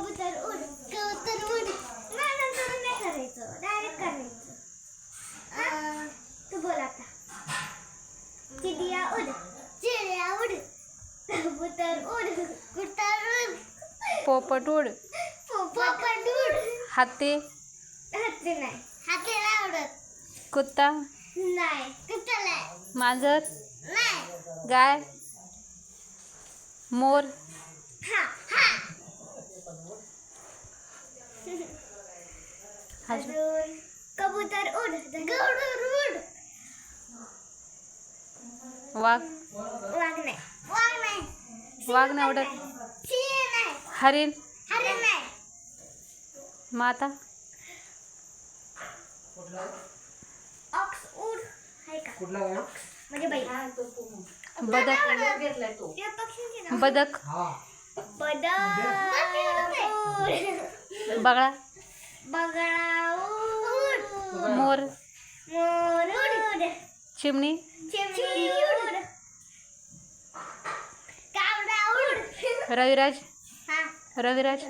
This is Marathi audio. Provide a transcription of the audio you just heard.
कबूतर उड कबूतर उड नाही नंतर नाही करायचं डायरेक्ट करायचं. तू बोल आता. चिडिया उड चिडिया उड कबूतर उड कुटर उड पोपट उड पोपट उड हाती. हाती नाही. हाती नाही उडत कुत्ता. नाही कुत्ता नाही मांजर. नाही. गाय. मोर. हा. अजून? कबूतर उड उड वाघ. वाघ नाही. वाघ नाही. वाघ नाही. सिंह नाही हरिण. हरिण नाही माता. ऑक्स उड. आहे का? कुठला गाय म्हणजे बाई बदक. या पक्षींची नाव. बदक. हा. बदक. उड. बगळा? मोर. मोर चिमणी? रविराज? हा. रविराज?